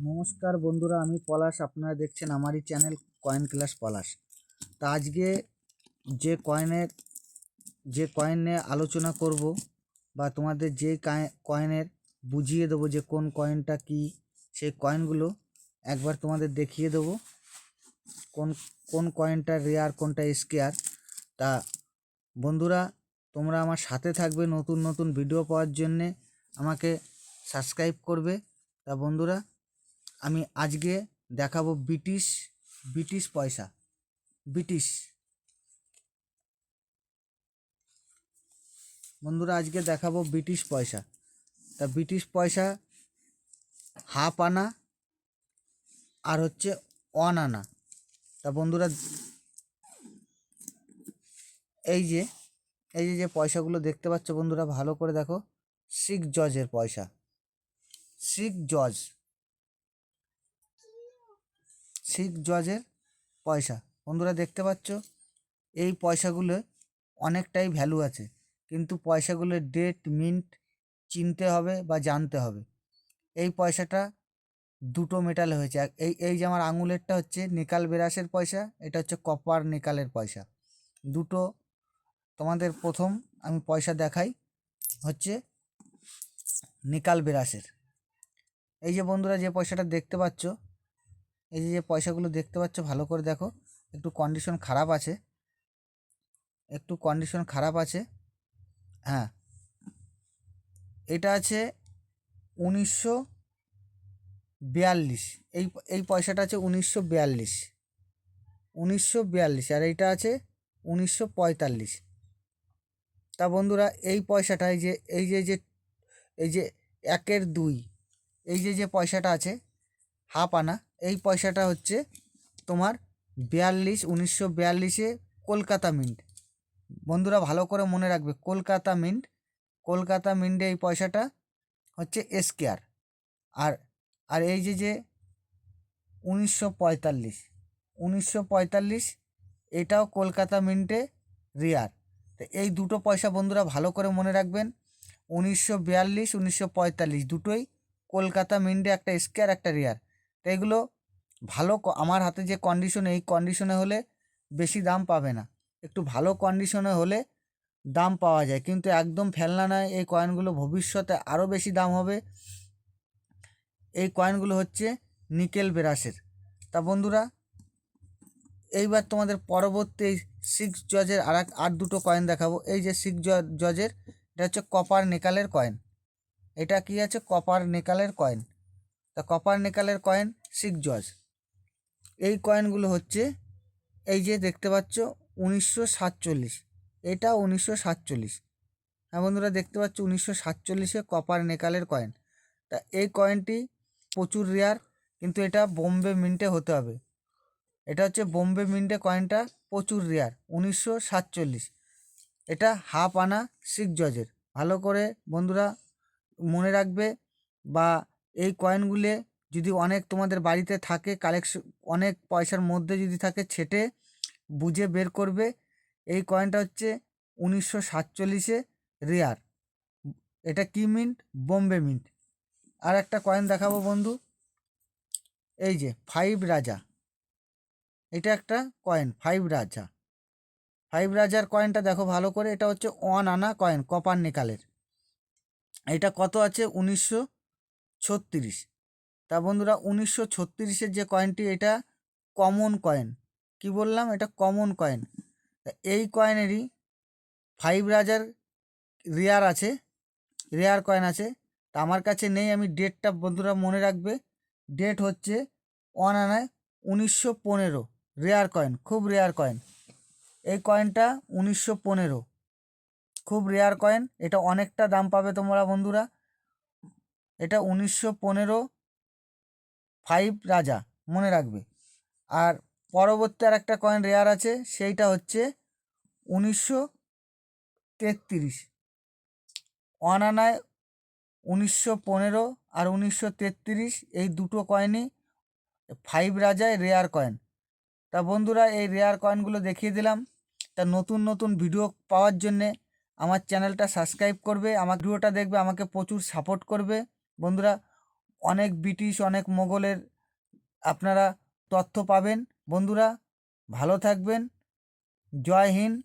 নমস্কার বন্ধুরা, আমি পলাশ। আপনারা দেখছেন আমারই চ্যানেল কয়েন ক্লাস পলাশ। তা আজকে যে কয়েনের যে কয়েন নিয়ে আলোচনা করব বা তোমাদের যে কায়ে- কয়েনের বুঝিয়ে দেবো যে কোন কয়েনটা কি, সেই কয়েনগুলো একবার তোমাদের দেখিয়ে দেবো। কোন কোন কয়েনটা রেয়ার কোনটা স্কেয়ার তা বন্ধুরা, তোমরা আমার সাথে থাকবে নতুন নতুন ভিডিও পাওয়ার জন্যে। আমাকে সাবস্ক্রাইব করবে। তা বন্ধুরা আমি আজকে দেখাবো ব্রিটিশ ব্রিটিশ পয়সা, ব্রিটিশ। বন্ধুরা, আজকে দেখাবো ব্রিটিশ পয়সা। তা ব্রিটিশ পয়সা হাফ আনা আর হচ্ছে ওয়ান আনা। তা বন্ধুরা, এই যে এই যে যে পয়সাগুলো দেখতে পাচ্ছ বন্ধুরা, ভালো করে দেখো। শিখ জজের পয়সা। শিখ জজ। শিখ জজের পয়সা। বন্ধুরা দেখতে পাচ্ছ, এই পয়সাগুলো অনেকটাই ভ্যালু আছে। কিন্তু পয়সাগুলোর ডেট মিন্ট চিনতে হবে বা জানতে হবে। এই পয়সাটা দুটো মেটালে হয়েছে। এই এই যে আমার আঙুলেরটা হচ্ছে নিকাল বেরাসের পয়সা, এটা হচ্ছে কপার নিকালের পয়সা। দুটো তোমাদের প্রথম আমি পয়সা দেখাই, হচ্ছে নিকাল বেরাসের। এই যে বন্ধুরা যে পয়সাটা দেখতে পাচ্ছ এই যে যে পয়সাগুলো দেখতে পাচ্ছ, ভালো করে দেখো। একটু কন্ডিশন খারাপ আছে। একটু কন্ডিশন খারাপ আছে। হ্যাঁ। এটা আছে উনিশশো বিয়াল্লিশ। এই এই পয়সাটা আছে উনিশশো বিয়াল্লিশ। উনিশশো বিয়াল্লিশ। আর এইটা আছে উনিশশো পঁয়তাল্লিশ। তা বন্ধুরা, এই পয়সাটা, এই যে এই যে যে, এই যে একের দুই, এই যে যে পয়সাটা আছে, হাফ আনা। এই পয়সাটা হচ্ছে তোমার বিয়াল্লিশ, উনিশশো বিয়াল্লিশে কলকাতা মিন্ট। বন্ধুরা ভালো করে মনে রাখবে, কলকাতা মিন্ট, কলকাতা মিন্টে এই পয়সাটা হচ্ছে এসকেয়ার আর আর এই যে যে উনিশশো পঁয়তাল্লিশ উনিশশো পঁয়তাল্লিশ এটাও কলকাতা মিন্টে রিয়ার। তো এই দুটো পয়সা বন্ধুরা ভালো করে মনে রাখবেন, উনিশশো বিয়াল্লিশ, উনিশশো পঁয়তাল্লিশ দুটোই কলকাতা মিন্টে একটা স্কেয়ার, একটা রিয়ার। তো এগুলো ভালো আমার হাতে যে কন্ডিশনে এই কন্ডিশনে হলে বেশি দাম পাবে না। একটু ভালো কন্ডিশনে হলে দাম পাওয়া যায়, কিন্তু একদম ফেলনা নয়, এই কয়েনগুলো ভবিষ্যতে আরও বেশি দাম হবে। এই কয়েনগুলো হচ্ছে নিকেল বেরাসের তা বন্ধুরা, এইবার তোমাদের পরবর্তী সিক্স জজের আর এক আর দুটো কয়েন দেখাবো। এই যে সিক্স জজের এটা হচ্ছে কপার নেকালের কয়েন এটা কি আছে? কপার নেকালের কয়েন তা কপার নেকালের কয়েন সিক্স জজ এই কয়েনগুলো হচ্ছে, এই যে দেখতে পাচ্ছ, উনিশশো সাতচল্লিশ। এটা উনিশশো সাতচল্লিশ। হ্যাঁ বন্ধুরা, দেখতে পাচ্ছ উনিশশো সাতচল্লিশে কপার নেকালের কয়েন তা এই কয়েনটি প্রচুর রেয়ার কিন্তু এটা বোম্বে মিন্টে হতে হবে। এটা হচ্ছে বোম্বে মিন্টে কয়েনটা প্রচুর রেয়ার উনিশশো সাতচল্লিশ। এটা হাফ আনা সিক্স জজের ভালো করে বন্ধুরা মনে রাখবে, বা এই কয়েনগুলো যদি অনেক তোমাদের বাড়িতে থাকে কালেকশন অনেক পয়সার মধ্যে যদি থাকে, ছেটে বুঝে বের করবে। এই কয়েনটা হচ্ছে উনিশশো সাতচল্লিশে রেয়ার। এটা কি মিন্ট বোম্বে মিন্ট আর একটা কয়েন দেখাবো বন্ধু। এই যে ফাইভ রাজা। এটা একটা কয়েন ফাইভ রাজা। ফাইভ রাজার কয়েনটা দেখো ভালো করে। এটা হচ্ছে ওয়ান আনা কয়েন কপার নিকালের এটা কত আছে? উনিশশো ছত্রিশ। তা বন্ধুরা উনিশশো ছত্রিশের যে কয়েনটি এটা কমন কয়েন কি বললাম? এটা কমন কয়েন তা এই কয়েনেরই ফাইভ রাজার রেয়ার আছে রেয়ার কয়েন আছে। তা আমার কাছে নেই, আমি ডেটটা বন্ধুরা মনে রাখবে। ডেট হচ্ছে ওয়ান আনায় উনিশশো পনেরো। রেয়ার কয়েন খুব রেয়ার কয়েন এই কয়েনটা উনিশশো পনেরো। খুব রেয়ার কয়েন এটা অনেকটা দাম পাবে তোমরা বন্ধুরা। এটা উনিশশো পনেরো ফাইভ রাজা, মনে রাখবে। আর পরবর্তী আর একটা কয়েন রেয়ার আছে, সেইটা হচ্ছে উনিশশো তেত্রিশ। অনানায় উনিশশো পনেরো আর উনিশশো তেত্রিশ, এই দুটো কয়েনই ফাইভ রাজায় রেয়ার কয়েন তা বন্ধুরা, এই রেয়ার কয়েনগুলো দেখিয়ে দিলাম। তা নতুন নতুন ভিডিও পাওয়ার জন্যে আমার চ্যানেলটা সাবস্ক্রাইব করবে, আমার ভিডিওটা দেখবে, আমাকে প্রচুর সাপোর্ট করবে। বন্ধুরা অনেক ব্রিটিশ অনেক মোগলের আপনারা তথ্য পাবেন। বন্ধুরা ভালো থাকবেন। জয় হিন্দ।